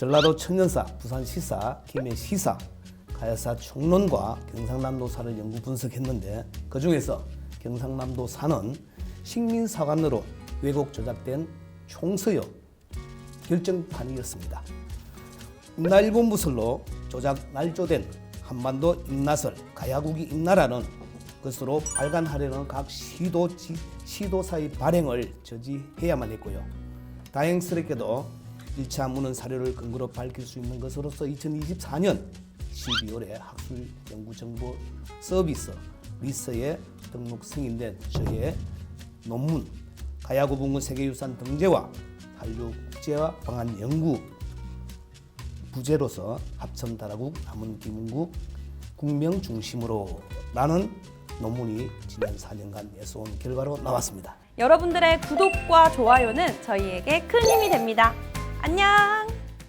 전라도 천년사, 부산 시사, 김해 시사, 가야사 총론과 경상남도사를 연구 분석했는데 그 중에서 경상남도사는 식민사관으로 왜곡 조작된 총서요 결정판이었습니다. 임나일본 무설로 조작 날조된 한반도 임나설 가야국이 임나라는 것으로 발간하려는 각 시도 지, 시도사의 발행을 저지해야만 했고요. 다행스럽게도 1차 문헌 사료를 근거로 밝힐 수 있는 것으로서 2024년 12월에 학술 연구 정보 서비스 리서에 등록 승인된 저의 논문 가야구분군 세계유산 등재와 한류 국제화 방안 연구 부제로서 합천 다라국 남은 김은국 국명 중심으로 라는 논문이 지난 4년간 내서온 결과로 나왔습니다. 여러분들의 구독과 좋아요는 저희에게 큰 힘이 됩니다. 안녕!